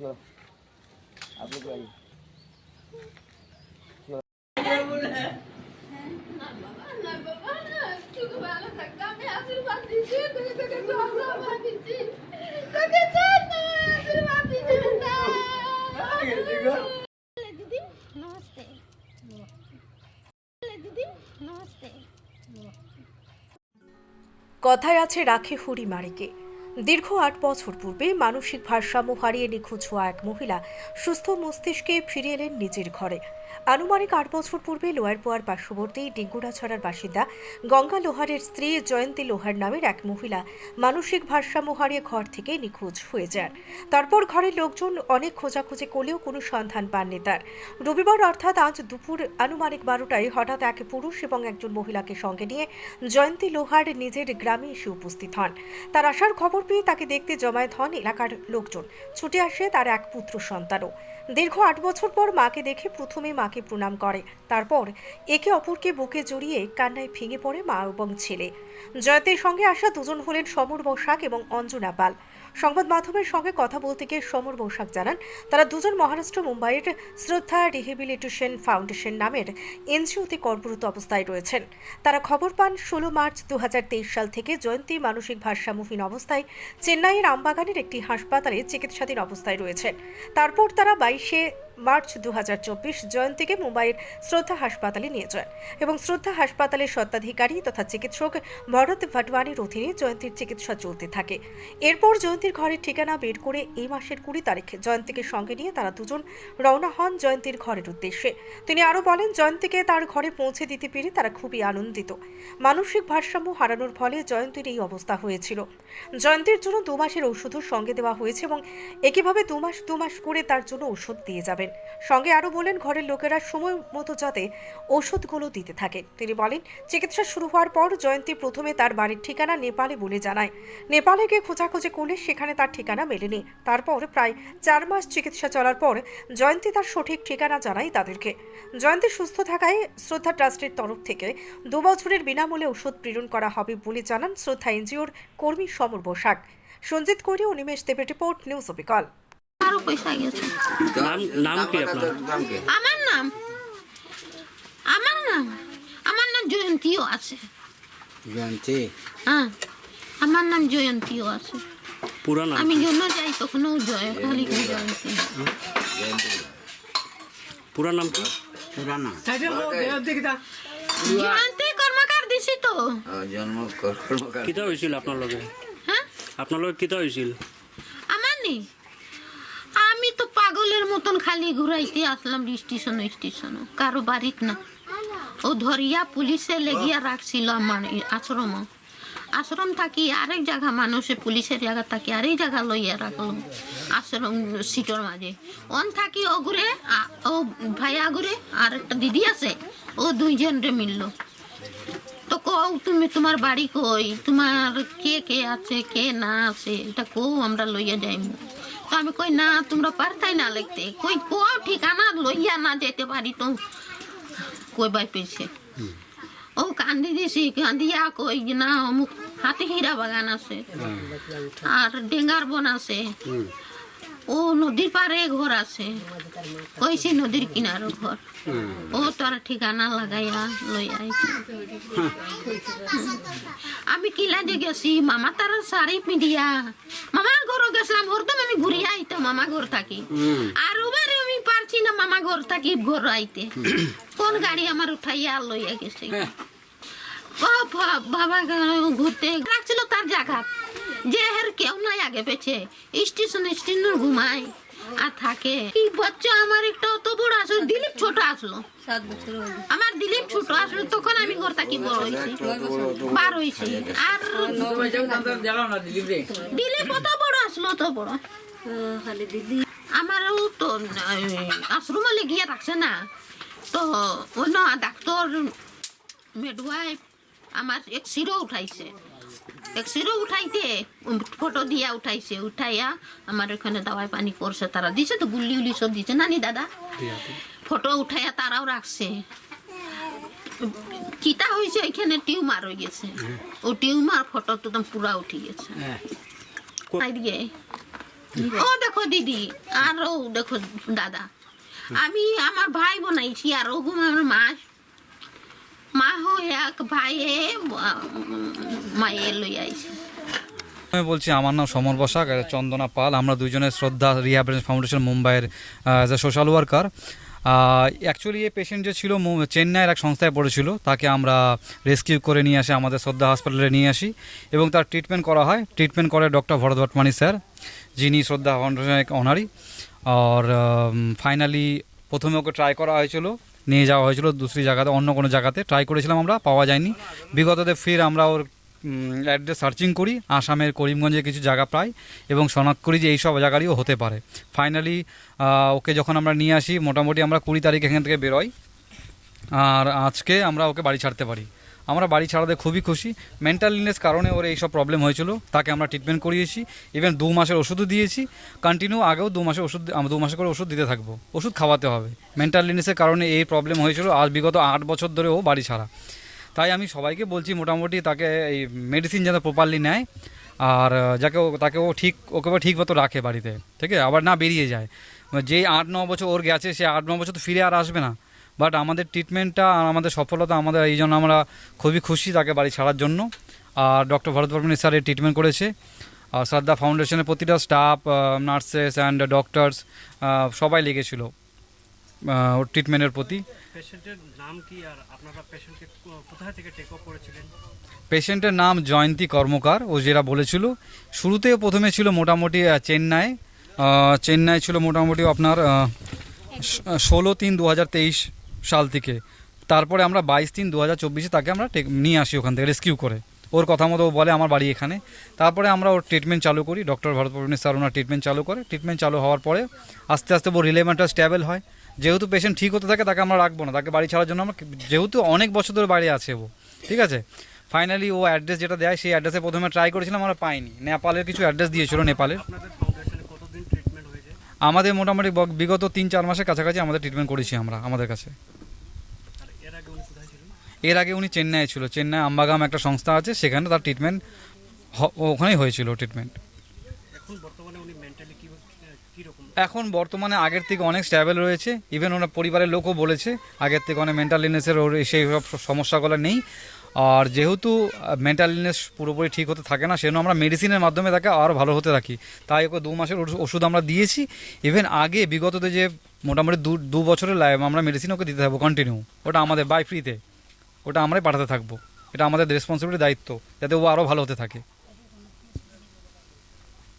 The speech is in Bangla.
चलो आप लोग आइए না বাবা না শুধু ভালো থাকতে আমি আশীর্বাদ দিচ্ছি তোকে তোকে আশীর্বাদ দিচ্ছি তোকে চান না আশীর্বাদ দিচ্ছি না दीदी नमस्ते दीदी नमस्ते কথায় আছে রাখে হুড়ি মারিকে দীর্ঘ আট বছর পূর্বে মানসিক ভারসাম্য হারিয়ে নিখোঁজ হওয়া এক মহিলা সুস্থ মস্তিষ্কে ফিরে এলেন নিজের ঘরে। আনুমানিক আট বছর পূর্বে লোয়ারপোয়ার পার্শ্ববর্তী ডিঙ্গুড়াছড়ার বাসিন্দা গঙ্গা লোহারের স্ত্রী জয়ন্তী লোহার নামের এক মহিলা মানসিক ভারসাম্য হারিয়ে ঘর থেকে নিখোঁজ হয়ে যান। তারপর ঘরের লোকজন অনেক খোঁজাখুঁজি করলেও কোনো সন্ধান পাননি তার। রবিবার অর্থাৎ আজ দুপুর আনুমানিক বারোটায় হঠাৎ এক পুরুষ এবং একজন মহিলাকে সঙ্গে নিয়ে জয়ন্তী লোহার নিজের গ্রামে এসে উপস্থিত হন। তার আসার খবর পেয়ে তাকে দেখতে জমায়েত হন এলাকার লোকজন। ছুটে আসে তার এক পুত্র সন্তানও। দীর্ঘ আট বছর পর মাকে দেখে প্রথমে মাকে প্রণাম করে। তারপর একে অপরকে বুকে জড়িয়ে কান্নায় ভেঙে পড়ে মা এবং ছেলে। জয়তের সঙ্গে আসা দুজন হলেন সমর বসাক এবং অঞ্জনা পাল। সংবাদ মাধ্যমের সঙ্গে কথা বলতে গিয়ে সমর বৈশাখ জানান, তারা দুজন মহারাষ্ট্র, মুম্বাইয়ের শ্রদ্ধা রিহেবিলিটেশন ফাউন্ডেশন নামের এনজিওতে কর্মরত অবস্থায় রয়েছেন। তারা খবর পান, ষোলো মার্চ দু হাজার তেইশ সাল থেকে জয়ন্তী মানসিক ভারসাম্যহীন অবস্থায় চেন্নাইয়ের আমবাগানের একটি হাসপাতালে চিকিৎসাধীন অবস্থায় রয়েছেন। তারপর তারা বাইশে মার্চ দু হাজার চব্বিশ জয়ন্তীকে মুম্বাইয়ের শ্রদ্ধা হাসপাতালে নিয়ে যান এবং শ্রদ্ধা হাসপাতালের স্বত্বাধিকারী তথা চিকিৎসক ভরত ভাটওয়ানির অধীনে জয়ন্তীর চিকিৎসা চলতে থাকে। এরপর জয়ন্তীর ঘরের ঠিকানা বের করে এই মাসের কুড়ি তারিখে জয়ন্তীকে সঙ্গে নিয়ে তারা দুজন রওনা হন জয়ন্তীর ঘরের উদ্দেশ্যে। তিনি আরও বলেন, জয়ন্তীকে তার ঘরে পৌঁছে দিতে পেরে তারা খুবই আনন্দিত। মানসিক ভারসাম্য হারানোর ফলে জয়ন্তীর এই অবস্থা হয়েছিল। জয়ন্তীর জন্য দু মাসের ওষুধও সঙ্গে দেওয়া হয়েছে এবং একইভাবে দু মাস দু মাস করে তার জন্য ওষুধ দিয়ে যাবেন। সঙ্গে আরও বলেন, ঘরের লোকেরা সময় মতো যাতে ওষুধগুলো দিতে থাকে। তিনি বলেন, চিকিৎসা শুরু হওয়ার পর জয়ন্তী প্রথমে তার বাড়ির ঠিকানা নেপালে বলে জানায়। নেপালে গিয়ে খোঁজাখুঁজি করলে সেখানে তার ঠিকানা মেলেনি। তারপর প্রায় চার মাস চিকিৎসা চলার পর জয়ন্তী তার সঠিক ঠিকানা জানায় তাদেরকে। জয়ন্তী সুস্থ থাকায় শ্রদ্ধা ট্রাস্টের তরফ থেকে দু বছরের বিনামূল্যে ওষুধ প্রেরণ করা হবে বলে জানান শ্রদ্ধা এনজিওর কর্মী সমর বসাক। সঞ্জিত কৌরি ও নিমেশ দেবের রিপোর্ট, নিউজ অবিকল পয়সা গেছে নাম নাম কি আপনার? আমার নাম। আমার নাম। আমার নাম জয়ন্তীও আছে। জয়ন্তী? হ্যাঁ। আমার নাম জয়ন্তীও আছে। পুরো নাম আমি জন্য যাই তখন জয় খালি জয়ন্তী? পুরো নাম কি? পুরানা জয়ন্তী। কর্মকার দিছি তো। জন্ম কর্মকার। কিতা হয়েছিল আপনার লগে? হ্যাঁ? আপনার লগে কিতা হয়েছিল আমার নেই। পাগলের মতন খালি ঘুরাইতে আসলাম স্টেশন স্টেশন। কারও বাড়িত না। ও ধরিয়া পুলিশে লেগিয়া রাখছিল আমার আশ্রম। আশ্রম থাকি আরেক জায়গা মানুষে পুলিশের জায়গা থাকি আরেক জায়গা লইয়া রাখল আশ্রম সিটর মাঝে। অন থাকি অগুরে আ- ও ভাই আগুরে, আর একটা দিদি আছে, ও দুইজন রে মিললো। তো কও, তুমি তোমার বাড়ি কই? তোমার কে কে আছে, কে না আছে? এটা কও, আমরা লইয়া যাইম। আমি কই, না, তোমরা পারতাই না লিখতে। কই, কও ঠিকানা লইয়া না যেতে পারি তো। কই বাই পেয়েছে। ও কান্দি দিছি, কান্দিয়া কই, না, অমুক হাতে হীরা বাগান আছে আর ডেঙ্গার বন আছে। ও নদীর পারে ঘর আছে। কইছে নদীর কিনারো ঘর। ও তোর ঠিকানা লাগাইয়া লই আইছে। আমি কিলা যে গেছি, মামা তার শাড়ি পিঁধিয়া মামা ঘর মামা ঘর থাকি। আর ওবারে আমি পারছি না মামা ঘর থাকি ঘর আইতে। কোন গাড়ি আমার উঠাইয়া লইয়া গেছে। বাবা ঘুরতে রাখছিল তার জায়গা। যে হের কেউ নাই আগে পেছে স্টেশন স্টেশন ঘুমায় আর থাকে। কি বাচ্চা আমার একটা অত বড় আসলো। দিলীপ ছোট আসলো। আমার দিলীপ ছোট আসলো তখন আমি ঘর থাকি বড় হয়েছি বার হয়েছি আর দিলীপ অত বড় আসলো অত বড়। আমারও তো আশ্রমে গিয়ে রাখছে না। তো অন্য ডাক্তার মেডওয়াইফ আমার এক শিরো উঠাইছে। এক শিরো উঠাইতে ফটো দিয়া উঠাইছে। উঠাইয়া আমার ওখানে দাওয়াই পানি করছে তারা দিছে তো গুল্লি উল্লি সব দিছে নানি দাদা? ফটো উঠাইয়া তারাও রাখছে কিতা হয়েছে এখানে টিউমার হয়ে গেছে। ও টিউমার ফটো তো পুরা উঠে গেছে। দিয়ে। ও দেখো দিদি আর ও দেখো দাদা। আমি আমার ভাই বোনাইছি আর ও আমার মা। মা হো এক ভাইয়ে মায়ে লই আইছে। আমি বলছি আমার নাম সমর বসাক আর চন্দনা পাল। আমরা দুজনে শ্রদ্ধা রিহ্যাবিলিটেশন ফাউন্ডেশন মুম্বাইয়ের as a social worker actually এই পেশেন্ট যে ছিল মু- চেন্নাইয়ের এক সংস্থায় পড়েছিল। তাকে আমরা রেস্কিউ করে নিয়ে আসি আমাদের শ্রদ্ধা হসপিটালে নিয়ে আসি। এবং তার ট্রিটমেন্ট করা হয়। ট্রিটমেন্ট করে ডক্টর ভরত ভটমানি স্যার যিনি শ্রদ্ধা ফাউন্ডেশনের অনারি আর ফাইনালি প্রথমে ওকে ট্রাই করা হয়েছিল, নিয়ে যাওয়া হয়েছিল দুসরি জায়গাতে, অন্য কোনো জায়গাতে। ট্রাই করেছিলাম আমরা, পাওয়া যায়নি। বিগততে ফির আমরা ওর অ্যাড্রেস সার্চিং করি, আসামের করিমগঞ্জে কিছু জায়গা পাই এবং শনাক্ত করি যে এইসব জায়গারইও হতে পারে। ফাইনালি ওকে যখন আমরা নিয়ে আসি, মোটামুটি আমরা কুড়ি তারিখ এখান থেকে বেরোই। আর আজকে আমরা ওকে বাড়ি ছাড়তে পারি। আমরা বাড়ি ছাড়াতে খুবই খুশি। মেন্টাল ইলনেস কারণে ওর এইসব প্রবলেম হয়েছিল, তাকে আমরা ট্রিটমেন্ট করিয়েছি। ইভেন দু মাসের ওষুধও দিয়েছি। কন্টিনিউ আগেও দু মাসের ওষুধ দু মাসে করে ওষুধ দিতে থাকব। ওষুধ খাওয়াতে হবে। মেন্টাল ইলনেসের কারণে এই প্রবলেম হয়েছিল আজ বিগত আট বছর ধরে ও বাড়ি ছাড়া। তাই আমি সবাইকে বলছি, মোটামুটি তাকে এই মেডিসিন যেন প্রপারলি নেয়, আর যাকে ও- তাকে ও ঠিক, ওকে ঠিক মতো রাখে বাড়িতে। ঠিক আছে? আবার না বেরিয়ে যায়। যেই আট, ন বছর ওর গেছে, সে আট, ন বছর তো ফিরে আর আসবে না। বাট আমাদের ট্রিটমেন্টটা আর আমাদের সফলতা আমাদের এই জন্য আমরা খুবই খুশি তাকে বাড়ি ছাড়ার জন্য। আর ডক্টর ভরত বর্মনী স্যার এই ট্রিটমেন্ট করেছে। আর শ্রদ্ধা ফাউন্ডেশনের প্রতিটা স্টাফ নার্সেস অ্যান্ড ডক্টরস সবাই লেগেছিল ওর ট্রিটমেন্টের প্রতি। পেশেন্টের নাম কি আর আপনারা পেশেন্টকে কোথায় থেকে টেক আপ করেছিলেন? পেশেন্টের নাম জয়ন্তী কর্মকার ও যেটা বলেছিল শুরুতে প্রথমে ছিল মোটামুটি চেন্নাই চেন্নাই ছিল মোটামুটি আপনার ষোলো তিন দু হাজার তেইশ। সাল থেকে। তারপরে আমরা বাইশ তিন দু হাজার চব্বিশে তাকে আমরা নিয়ে আসি ওখান থেকে, রেস্কিউ করে। ওর কথা মতো ও বলে আমার বাড়ি এখানে। তারপরে আমরা ওর ট্রিটমেন্ট চালু করি ডক্টর ভরত স্যার ওনার ট্রিটমেন্ট চালু করে। ট্রিটমেন্ট চালু হওয়ার পরে আস্তে আস্তে ওর রিলেভেন্টটা স্ট্যাবেল হয়। যেহেতু পেশেন্ট ঠিক হতে থাকে, তাকে আমরা রাখব না। তাকে বাড়ি ছাড়ার জন্য আমরা যেহেতু অনেক বছর ধরে বাড়ি আছে ও, ঠিক আছে? ফাইনালি ও অ্যাড্রেস যেটা দেয়, সেই অ্যাড্রেসে প্রথমে ট্রাই করেছিলাম, আমরা পাইনি। নেপালের কিছু অ্যাড্রেস দিয়েছিল নেপালের আপনাদের ফাউন্ডেশনে কতদিন ট্রিটমেন্ট হয়েছে আমাদের মোটামুটি বিগত তিন চার মাসের কাছাকাছি আমাদের ট্রিটমেন্ট করেছি আমরা আমাদের কাছে। এর আগে উনি চেন্নাই ছিল। চেন্নাই আম্বাগাম একটা সংস্থা আছে সেখানে তার ট্রিটমেন্ট ওখানেই হয়েছিল ট্রিটমেন্ট এখন বর্তমানে আগের থেকে অনেক স্ট্যাবেল রয়েছে। ইভেন ওনার পরিবারের লোকও বলেছে আগের থেকে অনেক মেন্টাল ইলনেসের সেই সব সমস্যাগুলো নেই। আর যেহেতু মেন্টাল ইলনেস পুরোপুরি ঠিক হতে থাকে না, সেজন্য আমরা মেডিসিনের মাধ্যমে তাকে আরও ভালো হতে রাখি। তাই ওকে দু মাসের ওষু- ওষুধ আমরা দিয়েছি। ইভেন আগে বিগততে যে মোটামুটি দু দু বছরের লাইভ আমরা মেডিসিন ওকে দিতে থাকব কন্টিনিউ ওটা আমাদের বাই ফ্রিতে ওটা আমরাই পাঠাতে থাকব। এটা আমাদের রেসপন্সিবিলিটি দায়িত্ব, যাতে ও আরও ভালো হতে থাকে।